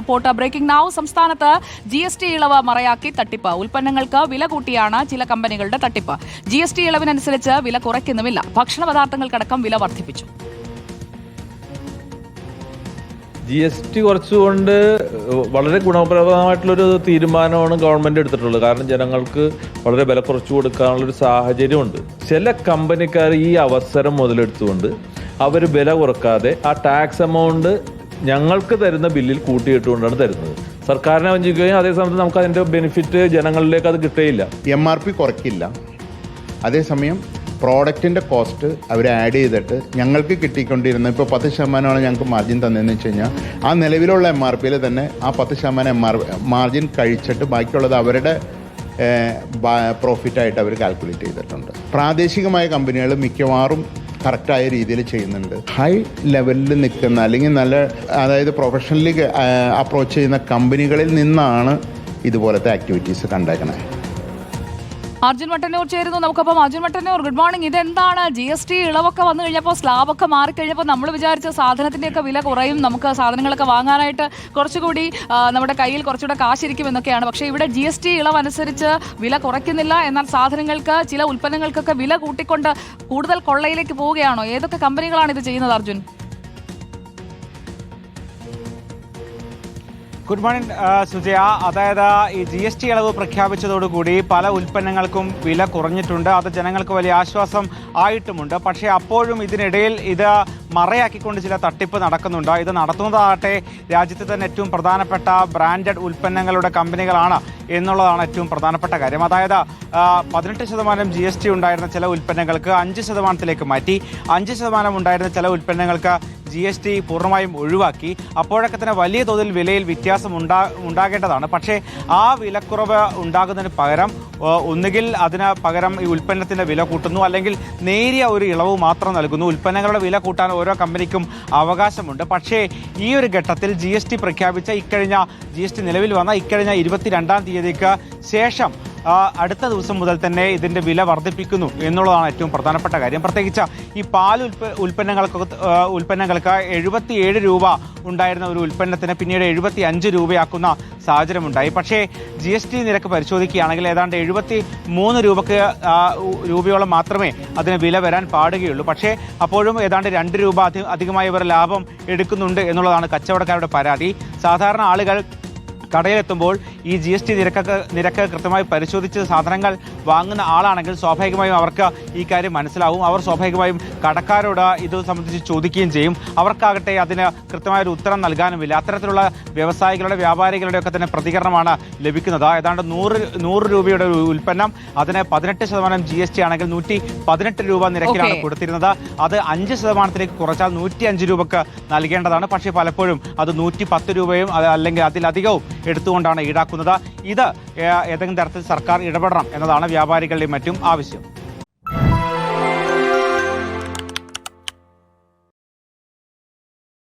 Report. Breaking നാവ് സംസ്ഥാനത്ത് G S T ഇളവ് മറയാക്കി തട്ടിപ്പ്. ഉൽപ്പന്നങ്ങൾക്ക് വില കൂട്ടിയാണ് ചില കമ്പനികളുടെ തട്ടിപ്പ്. ജി എസ് ടി ഇളവിനനുസരിച്ച് വില കുറയ്ക്കുന്നുമില്ല. ഭക്ഷണ പദാർത്ഥങ്ങൾക്കടക്കം വില വർദ്ധിപ്പിച്ചു. ജി എസ് ടി കുറച്ചുകൊണ്ട് വളരെ ഗുണപ്രദമായിട്ടുള്ളൊരു തീരുമാനമാണ് ഗവൺമെന്റ് എടുത്തിട്ടുള്ളത്. കാരണം ജനങ്ങൾക്ക് വളരെ വില കുറച്ചു കൊടുക്കാനുള്ളൊരു സാഹചര്യമുണ്ട്. ചില കമ്പനിക്കാർ ഈ അവസരം മുതലെടുത്തുകൊണ്ട് അവർ വില കുറക്കാതെ ആ ടാക്സ് എമൗണ്ട് ഞങ്ങൾക്ക് തരുന്ന ബില്ലിൽ കൂട്ടിയിട്ടുകൊണ്ടാണ് തരുന്നത്. സർക്കാരിനെ വഞ്ചിക്കുകയും അതേസമയത്ത് നമുക്ക് അതിന്റെ ബെനിഫിറ്റ് ജനങ്ങളിലേക്ക് അത് കിട്ടുകയില്ല. എം ആർ പി കുറയ്ക്കില്ല. അതേസമയം പ്രോഡക്റ്റിന്റെ കോസ്റ്റ് അവർ ആഡ് ചെയ്തിട്ട് ഞങ്ങൾക്ക് കിട്ടിക്കൊണ്ടിരുന്ന ഇപ്പോൾ പത്ത് ശതമാനമാണ് ഞങ്ങൾക്ക് മാർജിൻ തന്നതെന്ന് വെച്ച് കഴിഞ്ഞാൽ ആ നിലവിലുള്ള എം ആർ പിയിൽ തന്നെ ആ പത്ത് ശതമാനം എം ആർ മാർജിൻ കഴിച്ചിട്ട് ബാക്കിയുള്ളത് അവരുടെ പ്രോഫിറ്റായിട്ട് അവർ കാൽക്കുലേറ്റ് ചെയ്തിട്ടുണ്ട്. പ്രാദേശികമായ കമ്പനികൾ മിക്കവാറും കറക്റ്റായ രീതിയിൽ ചെയ്യുന്നുണ്ട്. ഹൈ ലെവലിൽ നിൽക്കുന്ന അല്ലെങ്കിൽ നല്ല അതായത് പ്രൊഫഷണലി അപ്രോച്ച് ചെയ്യുന്ന കമ്പനികളിൽ നിന്നാണ് ഇതുപോലത്തെ ആക്ടിവിറ്റീസ് കണ്ടേക്കണേ. അർജുൻ മട്ടന്നൂർ ചേരുന്നു. നമുക്കപ്പം അർജുൻ മട്ടന്നൂർ ഗുഡ് മോർണിംഗ് ഇതെന്താണ്? ജി എസ് ടി ഇളവൊക്കെ വന്നു കഴിഞ്ഞപ്പോൾ സ്ലാബൊക്കെ മാറിക്കഴിഞ്ഞപ്പോൾ നമ്മൾ വിചാരിച്ച സാധനത്തിന്റെയൊക്കെ വില കുറയും. നമുക്ക് സാധനങ്ങളൊക്കെ വാങ്ങാനായിട്ട് കുറച്ചുകൂടി നമ്മുടെ കയ്യിൽ കുറച്ചുകൂടെ കാശിരിക്കും എന്നൊക്കെയാണ്. പക്ഷേ ഇവിടെ ജി എസ് ടി ഇളവ് അനുസരിച്ച് വില കുറയ്ക്കുന്നില്ല. എന്നാൽ സാധനങ്ങൾക്ക് ചില ഉൽപ്പന്നങ്ങൾക്കൊക്കെ വില കൂട്ടിക്കൊണ്ട് കൂടുതൽ കൊള്ളയിലേക്ക് പോവുകയാണോ? ഏതൊക്കെ കമ്പനികളാണ് ഇത് ചെയ്യുന്നത് അർജുൻ? Good morning Sujaya. അതായത് ഈ ജി എസ് ടി ഇളവ് പ്രഖ്യാപിച്ചതോടുകൂടി പല ഉൽപ്പന്നങ്ങൾക്കും വില കുറഞ്ഞിട്ടുണ്ട്. അത് ജനങ്ങൾക്ക് വലിയ ആശ്വാസം ആയിട്ടുമുണ്ട്. പക്ഷേ അപ്പോഴും ഇതിനിടയിൽ ഇത് മറയാക്കിക്കൊണ്ട് ചില തട്ടിപ്പ് നടക്കുന്നുണ്ട്. ഇത് നടത്തുന്നതാകട്ടെ രാജ്യത്തെ തന്നെ ഏറ്റവും പ്രധാനപ്പെട്ട ബ്രാൻഡഡ് ഉൽപ്പന്നങ്ങളുടെ കമ്പനികളാണ് എന്നുള്ളതാണ് ഏറ്റവും പ്രധാനപ്പെട്ട കാര്യം. അതായത് പതിനെട്ട് ശതമാനം ജി എസ് ടി ഉണ്ടായിരുന്ന ചില ഉൽപ്പന്നങ്ങൾക്ക് അഞ്ച് ശതമാനത്തിലേക്ക് മാറ്റി. അഞ്ച് ശതമാനം ഉണ്ടായിരുന്ന ചില ഉൽപ്പന്നങ്ങൾക്ക് ജി എസ് ടി പൂർണമായും ഒഴിവാക്കി. അപ്പോഴൊക്കെ തന്നെ വലിയ തോതിൽ വിലയിൽ വ്യത്യാസം ഉണ്ടാ ഉണ്ടാകേണ്ടതാണ്. പക്ഷേ ആ വിലക്കുറവ് ഉണ്ടാകുന്നതിന് പകരം ഒന്നുകിൽ അതിന് പകരം ഈ ഉൽപ്പന്നത്തിന്റെ വില കൂട്ടുന്നു. അല്ലെങ്കിൽ നേരിയ ഒരു ഇളവ് മാത്രം നൽകുന്നു. ഉൽപ്പന്നങ്ങളുടെ വില കൂട്ടാൻ ഓരോ കമ്പനിക്കും അവകാശമുണ്ട്. പക്ഷേ ഈ ഒരു ഘട്ടത്തിൽ ജി എസ് ടി പ്രഖ്യാപിച്ച ഇക്കഴിഞ്ഞ ജി എസ് ടി നിലവിൽ വന്ന ഇക്കഴിഞ്ഞ ഇരുപത്തിരണ്ടാം തീയതിക്ക് ശേഷം അടുത്ത ദിവസം മുതൽ തന്നെ ഇതിന്റെ വില വർദ്ധിപ്പിക്കുന്നു എന്നുള്ളതാണ് ഏറ്റവും പ്രധാനപ്പെട്ട കാര്യം. പ്രത്യേകിച്ച് ഈ പാൽ ഉൽപ്പ ഉൽപ്പന്നങ്ങൾക്ക് ഉൽപ്പന്നങ്ങൾക്ക് എഴുപത്തിയേഴ് രൂപ ഉണ്ടായിരുന്ന ഒരു ഉൽപ്പന്നത്തിന് പിന്നീട് എഴുപത്തി അഞ്ച് രൂപയാക്കുന്ന സാഹചര്യമുണ്ടായി. പക്ഷേ ജി എസ് ടി നിരക്ക് പരിശോധിക്കുകയാണെങ്കിൽ ഏതാണ്ട് എഴുപത്തി മൂന്ന് രൂപക്ക് രൂപയോളം മാത്രമേ അതിന് വില വരാൻ പാടുകയുള്ളൂ. പക്ഷേ അപ്പോഴും ഏതാണ്ട് രണ്ട് രൂപ അധികമായി ഇവർ ലാഭം എടുക്കുന്നുണ്ട് എന്നുള്ളതാണ് കച്ചവടക്കാരുടെ പരാതി. സാധാരണ ആളുകൾ കടയിലെത്തുമ്പോൾ ഈ ജി എസ് ടി നിരക്കൊക്കെ നിരക്ക് കൃത്യമായി പരിശോധിച്ച് സാധനങ്ങൾ വാങ്ങുന്ന ആളാണെങ്കിൽ സ്വാഭാവികമായും അവർക്ക് ഈ കാര്യം മനസ്സിലാവും. അവർ സ്വാഭാവികമായും കടക്കാരോട് ഇത് സംബന്ധിച്ച് ചോദിക്കുകയും ചെയ്യും. അവർക്കാകട്ടെ അതിന് കൃത്യമായൊരു ഉത്തരം നൽകാനുമില്ല. അത്തരത്തിലുള്ള വ്യവസായികളുടെ വ്യാപാരികളുടെ ഒക്കെ തന്നെ പ്രതികരണമാണ് ലഭിക്കുന്നത്. ഏതാണ്ട് നൂറ് നൂറ് രൂപയുടെ ഒരു ഉൽപ്പന്നം അതിന് പതിനെട്ട് ശതമാനം ജി എസ് ടി ആണെങ്കിൽ നൂറ്റി പതിനെട്ട് രൂപ നിരക്കിലാണ് കൊടുത്തിരുന്നത്. അത് അഞ്ച് ശതമാനത്തിലേക്ക് കുറച്ചാൽ നൂറ്റി അഞ്ച് രൂപക്ക് നൽകേണ്ടതാണ്. പക്ഷേ പലപ്പോഴും അത് നൂറ്റി പത്ത് രൂപയും അല്ലെങ്കിൽ അതിലധികവും എടുത്തുകൊണ്ടാണ് ഈടാക്കുന്നത്. ഇത് ഏതെങ്കിലും തരത്തിൽ സർക്കാർ ഇടപെടണം എന്നതാണ് വ്യാപാരികളുടെയും മറ്റും ആവശ്യം.